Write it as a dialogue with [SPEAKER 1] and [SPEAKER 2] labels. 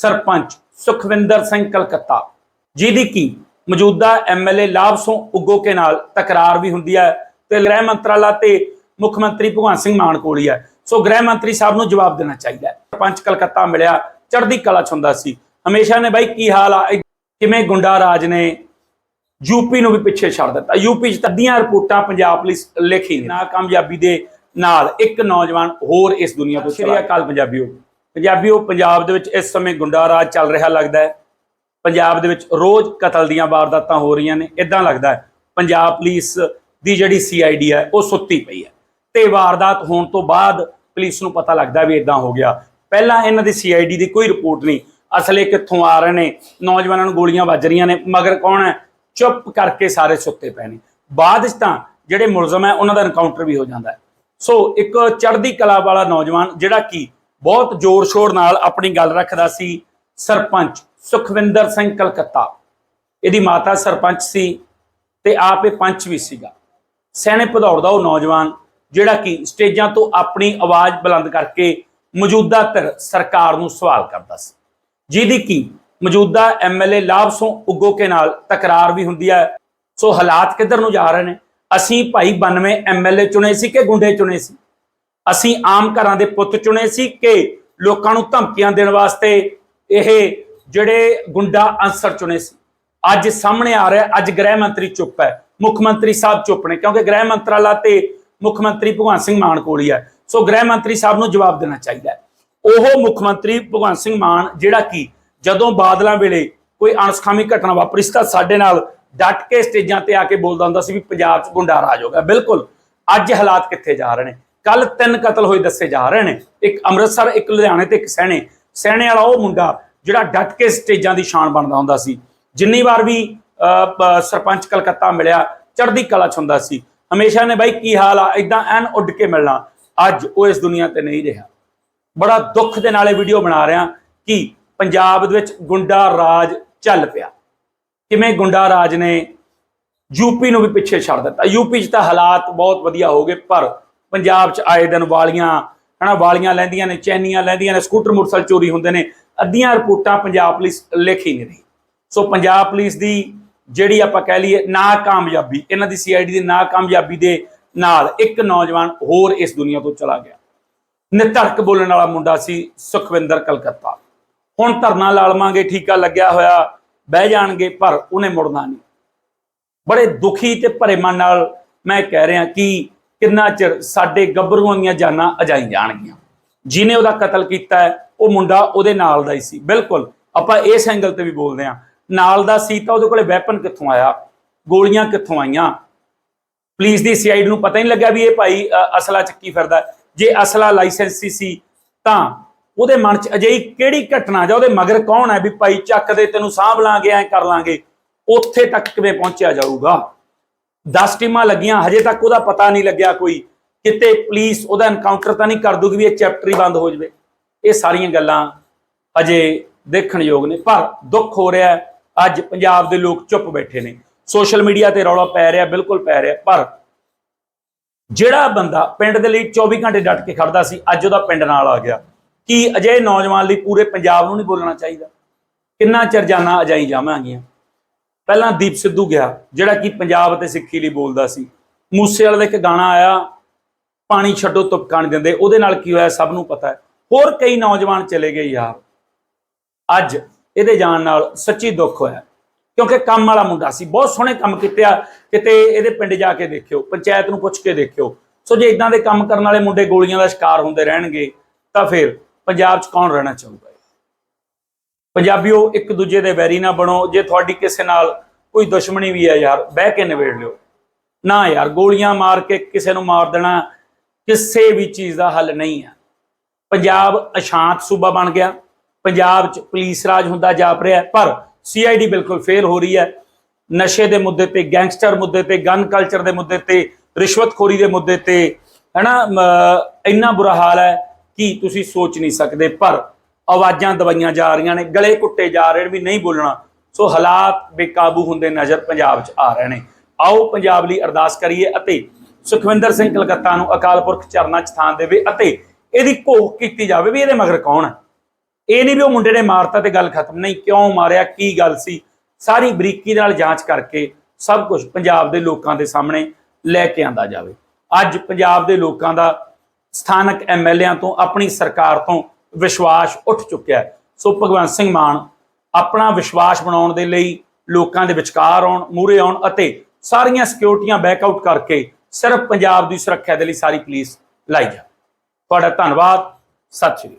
[SPEAKER 1] ਸਰਪੰਚ ਸੁਖਵਿੰਦਰ ਸਿੰਘ ਕਲਕੱਤਾ ਜਿਹਦੀ ਕੀ ਮੌਜੂਦਾ ਐਮਐਲਏ ਲਾਭ ਸਿੰਘ ਉਗੋ ਕੇ ਨਾਲ ਤਕਰਾਰ ਵੀ ਹੁੰਦੀ ਹੈ ਤੇ ਗ੍ਰਹਿ ਮੰਤਰਾਲਾ ਤੇ ਮੁੱਖ ਮੰਤਰੀ ਭਗਵੰਤ ਸਿੰਘ ਮਾਨ ਕੋਲ ਹੀ ਹੈ। ਸੋ ਗ੍ਰਹਿ ਮੰਤਰੀ ਸਾਹਿਬ ਨੂੰ ਜਵਾਬ ਦੇਣਾ ਚਾਹੀਦਾ ਹੈ। ਸਰਪੰਚ ਕਲਕੱਤਾ ਮਿਲਿਆ ਚੜ੍ਹਦੀ ਕਲਾ ਚ ਹੁੰਦਾ ਸੀ। ਹਮੇਸ਼ਾ ਨੇ ਬਾਈ ਕੀ ਹਾਲ ਆ? ਕਿਵੇਂ ਗੁੰਡਾ ਰਾਜ ਨੇ ਯੂਪੀ ਨੂੰ ਵੀ ਪਿੱਛੇ ਛੱਡ ਦਿੱਤਾ? ਯੂਪੀ 'ਚ ਤੱਦੀਆਂ ਰਿਪੋਰਟਾਂ ਪੰਜਾਬ ਪੁਲਿਸ ਲਿਖੀ ਨੇ। ਨਾਕਾਮਯਾਬੀ ਦੇ ਨਾਲ ਇੱਕ ਨੌਜਵਾਨ ਹੋਰ ਇਸ ਦੁਨੀਆ ਤੋਂ ਸ਼੍ਰੀ ਅਕਾਲ ਪੰਜਾਬੀਓ। ਪੰਜਾਬੀਓ, ਪੰਜਾਬ ਦੇ ਵਿੱਚ ਇਸ ਸਮੇਂ ਗੁੰਡਾ ਰਾਜ ਚੱਲ ਰਿਹਾ ਲੱਗਦਾ ਹੈ। ਪੰਜਾਬ ਦੇ ਵਿੱਚ ਰੋਜ਼ ਕਤਲ ਦੀਆਂ ਵਾਰਦਾਤਾਂ ਹੋ ਰਹੀਆਂ ਨੇ। ਇਦਾਂ ਲੱਗਦਾ ਹੈ, ਪੰਜਾਬ ਪੁਲਿਸ ਦੀ ਜਿਹੜੀ ਸੀਆਈਡੀ ਹੈ, ਉਹ ਸੁੱਤੀ ਪਈ ਹੈ। ਤੇ ਵਾਰਦਾਤ ਹੋਣ ਤੋਂ ਬਾਅਦ ਪੁਲਿਸ ਨੂੰ ਪਤਾ ਲੱਗਦਾ ਵੀ ਇਦਾਂ ਹੋ ਗਿਆ। ਪਹਿਲਾਂ ਇਹਨਾਂ ਦੀ ਸੀਆਈਡੀ ਦੀ ਕੋਈ ਰਿਪੋਰਟ ਨਹੀਂ। ਅਸਲੇ ਕਿੱਥੋਂ ਆ ਰਹੇ ਨੇ? ਨੌਜਵਾਨਾਂ ਨੂੰ ਗੋਲੀਆਂ ਵੱਜ ਰਹੀਆਂ ਨੇ। ਮਗਰ ਕੌਣ ਹੈ? ਚੁੱਪ ਕਰਕੇ ਸਾਰੇ ਸੁੱਤੇ ਪਏ ਨੇ। ਬਾਅਦ ਵਿੱਚ ਤਾਂ ਜਿਹੜੇ ਮੁਲਜ਼ਮ ਹੈ, ਉਹਨਾਂ ਦਾ ਐਨਕਾਊਂਟਰ ਵੀ ਹੋ ਜਾਂਦਾ ਹੈ। ਸੋ ਇੱਕ ਚੜ੍ਹਦੀ ਕਲਾ ਵਾਲਾ ਨੌਜਵਾਨ ਜਿਹੜਾ ਕਿ ਬਹੁਤ ਜ਼ੋਰ ਸ਼ੋਰ ਨਾਲ ਆਪਣੀ ਗੱਲ ਰੱਖਦਾ ਸੀ ਸਰਪੰਚ ਸੁਖਵਿੰਦਰ ਸਿੰਘ ਕਲਕੱਤਾ। ਇਹਦੀ ਮਾਤਾ ਸਰਪੰਚ ਸੀ ਤੇ ਆਪ ਇਹ ਪੰਚ ਵੀ ਸੀਗਾ। ਸੈਣੇ ਭਦੌੜ ਦਾ ਉਹ ਨੌਜਵਾਨ ਜਿਹੜਾ ਕਿ ਸਟੇਜਾਂ ਤੋਂ ਆਪਣੀ ਆਵਾਜ਼ ਬੁਲੰਦ ਕਰਕੇ ਮੌਜੂਦਾ ਧਿਰ ਸਰਕਾਰ ਨੂੰ ਸਵਾਲ ਕਰਦਾ ਸੀ। ਜਿਹਦੀ ਕਿ ਮੌਜੂਦਾ ਐਮਐਲਏ ਲਾਭ ਸਿੰਘ ਉਗੋ ਕੇ ਨਾਲ ਤਕਰਾਰ ਵੀ ਹੁੰਦੀ ਹੈ। ਸੋ ਹਾਲਾਤ ਕਿੱਧਰ ਨੂੰ ਜਾ ਰਹੇ ਨੇ? ਅਸੀਂ ਭਾਈ 92 ਐਮਐਲਏ ਚੁਣੇ ਸੀ ਕਿ ਗੁੰਡੇ ਚੁਣੇ ਸੀ? ਅਸੀਂ ਆਮ ਘਰਾਂ ਦੇ ਪੁੱਤ ਚੁਣੇ ਸੀ ਕਿ ਲੋਕਾਂ ਨੂੰ ਧਮਕੀਆਂ ਦੇਣ ਵਾਸਤੇ ਇਹ ਜਿਹੜੇ ਗੁੰਡਾ ਅਨਸਰ ਚੁਣੇ ਸੀ। ਅੱਜ ਸਾਹਮਣੇ ਆ ਰਿਹਾ, ਅੱਜ ਗ੍ਰਹਿ ਮੰਤਰੀ ਚੁੱਪ ਹੈ। ਮੁੱਖ ਮੰਤਰੀ ਸਾਹਿਬ ਚੁੱਪ ਨੇ, ਕਿਉਂਕਿ ਗ੍ਰਹਿ ਮੰਤਰਾਲਾ ਤੇ ਮੁੱਖ ਮੰਤਰੀ ਭਗਵੰਤ ਸਿੰਘ ਮਾਨ ਕੋਲ ਹੀ ਹੈ। ਸੋ ਗ੍ਰਹਿ ਮੰਤਰੀ ਸਾਹਿਬ ਨੂੰ ਜਵਾਬ ਦੇਣਾ ਚਾਹੀਦਾ ਹੈ। ਉਹ ਮੁੱਖ ਮੰਤਰੀ ਭਗਵੰਤ ਸਿੰਘ ਮਾਨ, ਜਿਹੜਾ ਕਿ ਜਦੋਂ ਬਾਦਲਾਂ ਵੇਲੇ ਕੋਈ ਅਣਸਖਾਮੀ ਘਟਨਾ ਵਾਪਰੀ ਸੀ ਤਾਂ ਸਾਡੇ ਨਾਲ ਡਟ ਕੇ ਸਟੇਜਾਂ ਤੇ ਆ ਕੇ ਬੋਲਦਾ ਹੁੰਦਾ ਸੀ ਵੀ ਪੰਜਾਬ 'ਚ ਗੁੰਡਾ ਰਾਜ ਹੋ ਗਿਆ। ਬਿਲਕੁਲ, ਅੱਜ ਹਾਲਾਤ ਕਿੱਥੇ ਜਾ ਰਹੇ ਨੇ? ਕੱਲ ਤਿੰਨ ਕਤਲ ਹੋਏ ਦੱਸੇ ਜਾ ਰਹੇ ਨੇ। ਇੱਕ ਅੰਮ੍ਰਿਤਸਰ, ਇੱਕ ਲੁਧਿਆਣੇ ਤੇ ਇੱਕ ਸਹਿਣੇ ਸਹਿਣੇ ਵਾਲਾ ਉਹ ਮੁੰਡਾ ਜਿਹੜਾ ਡਟ ਕੇ ਸਟੇਜਾਂ ਦੀ ਸ਼ਾਨ ਬਣਦਾ ਹੁੰਦਾ ਸੀ। ਜਿੰਨੀ ਵਾਰ ਵੀ ਸਰਪੰਚ ਕਲਕੱਤਾ ਮਿਲਿਆ, ਚੜ੍ਹਦੀ ਕਲਾ ਚ ਹੁੰਦਾ ਸੀ। ਹਮੇਸ਼ਾ ਨੇ ਬਾਈ ਕੀ ਹਾਲ ਆ? ਇਦਾਂ ਐਨ ਉੱਡ ਕੇ ਮਿਲਣਾ। ਅੱਜ ਉਹ ਇਸ ਦੁਨੀਆ ਤੇ ਨਹੀਂ ਰਿਹਾ। ਬੜਾ ਦੁੱਖ ਦੇ ਨਾਲ ਇਹ ਵੀਡੀਓ ਬਣਾ ਰਿਹਾ ਕਿ ਪੰਜਾਬ ਦੇ ਵਿੱਚ ਗੁੰਡਾ ਰਾਜ ਚੱਲ ਪਿਆ। ਕਿਵੇਂ ਗੁੰਡਾ ਰਾਜ ਨੇ ਯੂਪੀ ਨੂੰ ਵੀ ਪਿੱਛੇ ਛੱਡ ਦਿੱਤਾ। ਯੂਪੀ 'ਚ ਤਾਂ ਹਾਲਾਤ ਬਹੁਤ ਵਧੀਆ ਹੋ ਗਏ, ਪਰ ਪੰਜਾਬ 'ਚ ਆਏ ਦਿਨ ਵਾਲੀਆਂ, ਹਨਾ, ਵਾਲੀਆਂ ਲੈਂਦੀਆਂ ਨੇ, ਚੈਨੀਆਂ ਲੈਂਦੀਆਂ ਨੇ, ਸਕੂਟਰ, ਮੋਟਰਸਾਈਕਲ ਚੋਰੀ ਹੁੰਦੇ ਨੇ, ਅੱਧੀਆਂ ਰਿਪੋਰਟਾਂ ਪੰਜਾਬ ਪੁਲਿਸ ਲਿਖ ਹੀ ਨਹੀਂ ਰਹੀ। ਸੋ ਪੰਜਾਬ ਪੁਲਿਸ ਦੀ ਜਿਹੜੀ ਆਪਾਂ ਕਹਿ ਲਈਏ ਨਾਕਾਮਯਾਬੀ, ਇਹਨਾਂ ਦੀ ਸੀਆਈਡੀ ਦੀ ਨਾਕਾਮਯਾਬੀ ਦੇ ਨਾਲ ਇੱਕ ਨੌਜਵਾਨ ਹੋਰ ਇਸ ਦੁਨੀਆ ਤੋਂ ਚਲਾ ਗਿਆ। ਨਿਧੜਕ ਬੋਲਣ ਵਾਲਾ ਮੁੰਡਾ ਸੀ ਸੁਖਵਿੰਦਰ ਕਲਕੱਤਾ। ਹੁਣ ਧਰਨਾ ਲਾ ਲਵਾਂਗੇ, ਠੀਕਾ ਲੱਗਿਆ ਹੋਇਆ, ਬਹਿ ਜਾਣਗੇ, ਪਰ ਉਹਨੇ ਮੁੜਨਾ ਨਹੀਂ। ਬੜੇ ਦੁਖੀ ਤੇ ਭਰੇ ਮਨ ਨਾਲ ਮੈਂ ਕਹਿ ਰਿਹਾ ਕਿ ਕਿੰਨਾ ਚਿਰ ਸਾਡੇ ਗੱਭਰੂਆਂ ਦੀਆਂ ਜਾਨਾਂ ਅਜਾਈ ਜਾਣਗੀਆਂ। ਜਿਨੇ ਉਹਦਾ ਕਤਲ ਕੀਤਾ ਹੈ, ਉਹ ਮੁੰਡਾ ਉਹਦੇ ਨਾਲ ਦਾ ਹੀ ਸੀ। ਬਿਲਕੁਲ, ਆਪਾਂ ਇਸ ਐਂਗਲ ਤੇ ਵੀ ਬੋਲਦੇ ਹਾਂ। ਨਾਲ ਦਾ ਸੀ ਤਾਂ ਉਹਦੇ ਕੋਲੇ ਵੈਪਨ ਕਿੱਥੋਂ ਆਇਆ? ਗੋਲੀਆਂ ਕਿੱਥੋਂ ਆਈਆਂ? ਪੁਲਿਸ ਦੀ ਸੀਆਈਡੀ ਨੂੰ ਪਤਾ ਹੀ ਨਹੀਂ ਲੱਗਿਆ ਵੀ ਇਹ ਭਾਈ ਅਸਲਾ ਚੱਕੀ ਫਿਰਦਾ ਜੇ ਅਸਲਾ ਲਾਇਸੈਂਸੀ ਸੀ, ਤਾਂ ਉਹਦੇ ਮਨ 'ਚ ਅਜਿਹੀ ਕਿਹੜੀ ਘਟਨਾ ਜਾਂ ਉਹਦੇ ਮਗਰ ਕੌਣ ਹੈ ਵੀ ਭਾਈ ਚੱਕ ਦੇ ਤੈਨੂੰ ਸਾਂਭ ਲਾਂਗੇ, ਐ ਕਰ ਲਾਂਗੇ, ਉੱਥੇ ਤੱਕ ਕਿਵੇਂ ਪਹੁੰਚਿਆ ਜਾਊਗਾ? 10 ਟੀਮਾਂ ਲੱਗੀਆਂ, ਹਜੇ ਤੱਕ ਉਹਦਾ ਪਤਾ ਨਹੀਂ ਲੱਗਿਆ ਕੋਈ। ਕਿਤੇ ਪੁਲਿਸ ਉਹਦਾ ਐਨਕਾਊਂਟਰ ਤਾਂ ਨਹੀਂ ਕਰ ਦੂਗੀ ਵੀ ਇਹ ਚੈਪਟਰ ਹੀ ਬੰਦ ਹੋ ਜਾਵੇ। ਇਹ ਸਾਰੀਆਂ ਗੱਲਾਂ ਅਜੇ ਦੇਖਣ ਯੋਗ ਨੇ। ਪਰ ਦੁੱਖ ਹੋ ਰਿਹਾ ਅੱਜ ਪੰਜਾਬ ਦੇ ਲੋਕ ਚੁੱਪ ਬੈਠੇ ਨੇ। ਸੋਸ਼ਲ ਮੀਡੀਆ ਤੇ ਰੌਲਾ ਪੈ ਰਿਹਾ, ਬਿਲਕੁਲ ਪੈ ਰਿਹਾ। ਪਰ ਜਿਹੜਾ ਬੰਦਾ ਪਿੰਡ ਦੇ ਲਈ 24 ਘੰਟੇ ਡਟ ਕੇ ਖੜਦਾ ਸੀ, ਅੱਜ ਉਹਦਾ ਪਿੰਡ ਨਾਲ ਆ ਗਿਆ। ਕੀ ਅਜੇ ਨੌਜਵਾਨ ਲਈ ਪੂਰੇ ਪੰਜਾਬ ਨੂੰ ਨਹੀਂ ਬੋਲਣਾ ਚਾਹੀਦਾ? ਕਿੰਨਾ ਚਿਰ ਜਾਨਾ ਅਜਾਈ ਜਾਵਾਂਗੀਆਂ? ਪਹਿਲਾਂ ਦੀਪ ਸਿੱਧੂ ਗਿਆ, ਜਿਹੜਾ ਕਿ ਪੰਜਾਬ ਅਤੇ ਸਿੱਖੀ ਲਈ ਬੋਲਦਾ ਸੀ। ਮੂਸੇ ਵਾਲੇ ਦਾ ਇੱਕ ਗਾਣਾ ਆਇਆ, ਪਾਣੀ ਛੱਡੋ ਤੁਪਕਾ ਨਹੀਂ ਦਿੰਦੇ, ਉਹਦੇ ਨਾਲ ਕੀ ਹੋਇਆ ਸਭ ਨੂੰ ਪਤਾ ਹੈ। ਹੋਰ ਕਈ ਨੌਜਵਾਨ ਚਲੇ ਗਏ ਯਾਰ। ਅੱਜ ਇਹਦੇ ਜਾਣ ਨਾਲ ਸੱਚੀ ਦੁੱਖ ਹੋਇਆ, ਕਿਉਂਕਿ ਕੰਮ ਵਾਲਾ ਮੁੰਡਾ ਸੀ, ਬਹੁਤ ਸੋਹਣੇ ਕੰਮ ਕੀਤਿਆ ਕਿਤੇ ਇਹਦੇ ਪਿੰਡ ਜਾ ਕੇ ਦੇਖਿਓ, ਪੰਚਾਇਤ ਨੂੰ ਪੁੱਛ ਕੇ ਦੇਖਿਓ। ਸੋ ਜੇ ਇਦਾਂ ਦੇ ਕੰਮ ਕਰਨ ਵਾਲੇ ਮੁੰਡੇ ਗੋਲੀਆਂ ਦਾ ਸ਼ਿਕਾਰ ਹੁੰਦੇ ਰਹਿਣਗੇ, ਤਾਂ ਫਿਰ ਪੰਜਾਬ 'ਚ ਕੌਣ ਰਹਿਣਾ ਚਾਹੂਗਾ? ਪੰਜਾਬੀਓ ਇੱਕ ਦੂਜੇ ਦੇ ਵੈਰੀ ਨਾ ਬਣੋ ਜੇ ਤੁਹਾਡੀ ਕਿਸੇ ਨਾਲ ਕੋਈ ਦੁਸ਼ਮਣੀ ਵੀ ਹੈ ਯਾਰ ਬਹਿ ਕੇ ਨਿਬੇੜ ਲਿਓ। ਨਾ ਯਾਰ ਗੋਲੀਆਂ ਮਾਰ ਕੇ ਕਿਸੇ ਨੂੰ ਮਾਰ ਦੇਣਾ ਕਿਸੇ ਵੀ ਚੀਜ਼ ਦਾ ਹੱਲ ਨਹੀਂ ਹੈ। ਪੰਜਾਬ ਅਸ਼ਾਂਤ ਸੂਬਾ ਬਣ ਗਿਆ। ਪੰਜਾਬ 'ਚ ਪੁਲਿਸ ਰਾਜ ਹੁੰਦਾ ਜਾਪ ਰਿਹਾ ਹੈ, ਪਰ ਸੀਆਈਡੀ ਬਿਲਕੁਲ ਫੇਲ ਹੋ ਰਹੀ ਹੈ। ਨਸ਼ੇ ਦੇ ਮੁੱਦੇ ਤੇ ਗੈਂਗਸਟਰ ਮੁੱਦੇ ਤੇ ਗਨ ਕਲਚਰ ਦੇ ਮੁੱਦੇ ਤੇ ਰਿਸ਼ਵਤਖੋਰੀ ਦੇ ਮੁੱਦੇ ਤੇ ਹਨਾ ਮ, ਇੰਨਾ ਬੁਰਾ ਹਾਲ ਹੈ ਕਿ ਤੁਸੀਂ ਸੋਚ ਨਹੀਂ ਸਕਦੇ। ਪਰ ਆਵਾਜ਼ਾਂ ਦਵਾਈਆਂ ਜਾ ਰਹੀਆਂ ਨੇ, ਗਲੇ ਕੁੱਟੇ ਜਾ ਰਹੇ ਨੇ, ਵੀ ਨਹੀਂ ਬੋਲਣਾ। ਸੋ ਹਾਲਾਤ ਬੇਕਾਬੂ ਹੁੰਦੇ ਨਜ਼ਰ ਪੰਜਾਬ 'ਚ ਆ ਰਹੇ ਨੇ। ਆਓ ਪੰਜਾਬ ਲਈ ਅਰਦਾਸ ਕਰੀਏ ਅਤੇ ਸੁਖਵਿੰਦਰ ਸਿੰਘ ਕਲਕੱਤਾ ਨੂੰ ਅਕਾਲ ਪੁਰਖ ਚਰਨਾਂ 'ਚ ਥਾਂ ਦੇਵੇ ਅਤੇ ਇਹਦੀ ਘੋਖ ਕੀਤੀ ਜਾਵੇ ਵੀ ਇਹਦੇ ਮਗਰ ਕੌਣ ਹੈ। ਇਹ ਨਹੀਂ ਵੀ ਉਹ ਮੁੰਡੇ ਨੇ ਮਾਰਤਾ ਤੇ ਗੱਲ ਖਤਮ ਨਹੀਂ, ਕਿਉਂ ਮਾਰਿਆ, ਕੀ ਗੱਲ ਸੀ? ਸਾਰੀ ਬਰੀਕੀ ਨਾਲ ਜਾਂਚ ਕਰਕੇ ਸਭ ਕੁਝ ਪੰਜਾਬ ਦੇ ਲੋਕਾਂ ਦੇ ਸਾਹਮਣੇ ਲੈ ਕੇ ਆਂਦਾ ਜਾਵੇ। ਅੱਜ ਪੰਜਾਬ ਦੇ ਲੋਕਾਂ ਦਾ ਸਥਾਨਕ ਐਮਐਲਏਆਂ ਤੋਂ, ਆਪਣੀ ਸਰਕਾਰ ਤੋਂ ਵਿਸ਼ਵਾਸ ਉੱਠ ਚੁੱਕਿਆ ਹੈ। ਸੋ ਭਗਵੰਤ ਸਿੰਘ ਮਾਨ ਆਪਣਾ ਵਿਸ਼ਵਾਸ ਬਣਾਉਣ ਦੇ ਲਈ ਲੋਕਾਂ ਦੇ ਵਿਚਕਾਰ ਆਉਣ ਮੂਰੇ ਆਉਣ ਅਤੇ ਸਾਰੀਆਂ ਸਕਿਓਰਟੀਆਂ ਬੈਕ ਆਊਟ ਕਰਕੇ ਸਿਰਫ ਪੰਜਾਬ ਦੀ ਸੁਰੱਖਿਆ ਦੇ ਲਈ ਸਾਰੀ ਪੁਲਿਸ ਲਾਈ ਜਾ ਤੁਹਾਡਾ ਧੰਨਵਾਦ। ਸਤਿ ਸ਼੍ਰੀ ਅਕਾਲ।